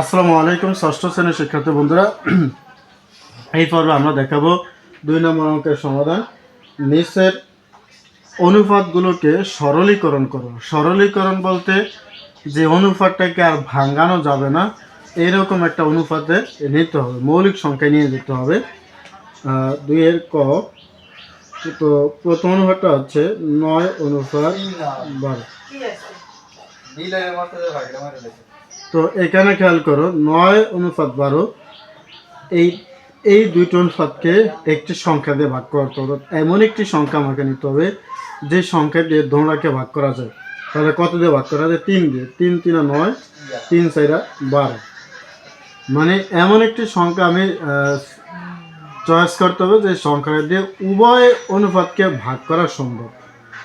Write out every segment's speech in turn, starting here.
আসসালামু আলাইকুম ষষ্ঠ শ্রেণির শিক্ষার্থী বন্ধুরা। এই পর্বে আমরা দেখাবো দুই নম্বর অঙ্কের সমাধান। নিচের অনুপাতগুলোকে সরলীকরণ করো। সরলীকরণ বলতে যে অনুপাতটাকে আর ভাঙানো যাবে না এরকম একটা অনুপাতে নিতে হবে মৌলিক সংখ্যায় নিয়ে যেতে হবে। দুইয়ের ক তো প্রথম অনুপাতটা হচ্ছে নয় অনুপাত বারো। তো এখানে খেয়াল করো, নয় অনুপাত বারো, এই এই দুইটি অনুপাতকে একটি সংখ্যা দিয়ে ভাগ করতে হবে এমন একটি সংখ্যা আমাকে নিতে হবে, যে সংখ্যা দিয়ে দোমরাকে ভাগ করা যায়। তাহলে কত দিয়ে ভাগ করা যায়? তিন দিয়ে। তিন তিন নয়, তিন চাইরা বারো। মানে এমন একটি সংখ্যা আমি চয়েস করতে হবে যে সংখ্যাটা দিয়ে উভয় অনুপাতকে ভাগ করা সম্ভব।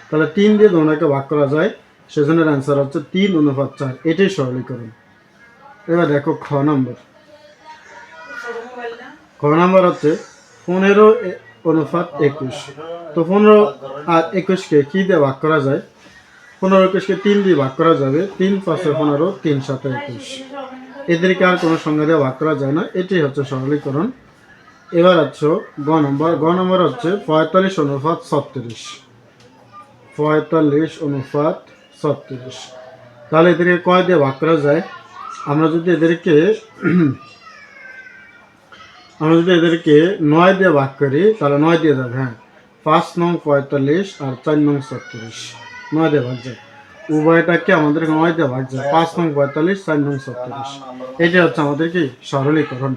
তাহলে তিন দিয়ে দোমরাকে ভাগ করা যায়, সেজন্য অ্যান্সার হচ্ছে তিন অনুপাত চার। এটাই সরলীকরণ। এবার দেখো খ নম্বর। খ নম্বর হচ্ছে পনেরো অনুপাত একুশ। তো পনেরো আর একুশকে কী দিয়ে ভাগ করা যায়? পনেরো একুশকে তিন দিয়ে ভাগ করা যাবে। তিন পাঁচে পনেরো, তিন সাথে একুশ। এদেরকে আর কোনো সংখ্যা দিয়ে ভাগ করা যায় না। এটাই হচ্ছে সরলীকরণ। এবার হচ্ছে গ নম্বর। গ নম্বর হচ্ছে পঁয়তাল্লিশ অনুপাত ছত্রিশ। পঁয়তাল্লিশ অনুপাত ছত্রিশ। তাহলে এদেরকে কয় দিয়ে ভাগ করা যায়? আমরা যদি এদেরকে, আমরা যদি এদেরকে নয় দিয়ে ভাগ করি, তাহলে নয় দিয়ে যাবে হ্যাঁ। পাঁচ নং পঁয়তাল্লিশ আর চার নং ছত্রিশ। নয় দিয়ে ভাগ যায়। উভয়টাকে আমাদের নয় দিয়ে ভাগ যায়। পাঁচ নং পঁয়তাল্লিশ, চার নং ছত্রিশ। এটা হচ্ছে আমাদের কি? সরলীকরণ।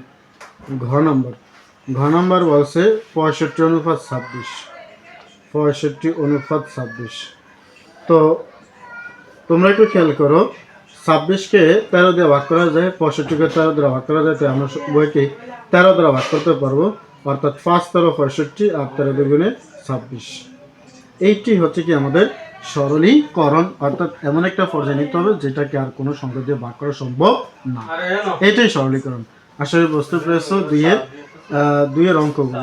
ঘ নম্বর। ঘ নম্বর বলছে পঁয়ষট্টি অনুপাত ছাব্বিশ। পঁয়ষট্টি অনুপাত ছাব্বিশ। তো তোমরা একটু খেয়াল করো ছাব্বিশকে তেরো দিয়ে ভাগ করা যায়, পঁয়ষট্টিকে তেরো দ্বারা ভাগ করা যায়, তাই আমরা উভয়কে তেরো দ্বারা ভাগ করতে পারব। অর্থাৎ পাঁচ তেরো পঁয়ষট্টি আর তেরো দুগুণে ছাব্বিশ। এইটি হচ্ছে কি আমাদের সরলীকরণ। অর্থাৎ এমন একটা পর্যায়ে নিতে হবে যেটাকে আর কোনো সংখ্যা দিয়ে ভাগ করা সম্ভব না। এটাই সরলীকরণ। আসলে বুঝতে পেরেছ দুইয়ের দুইয়ের অঙ্কগুলো।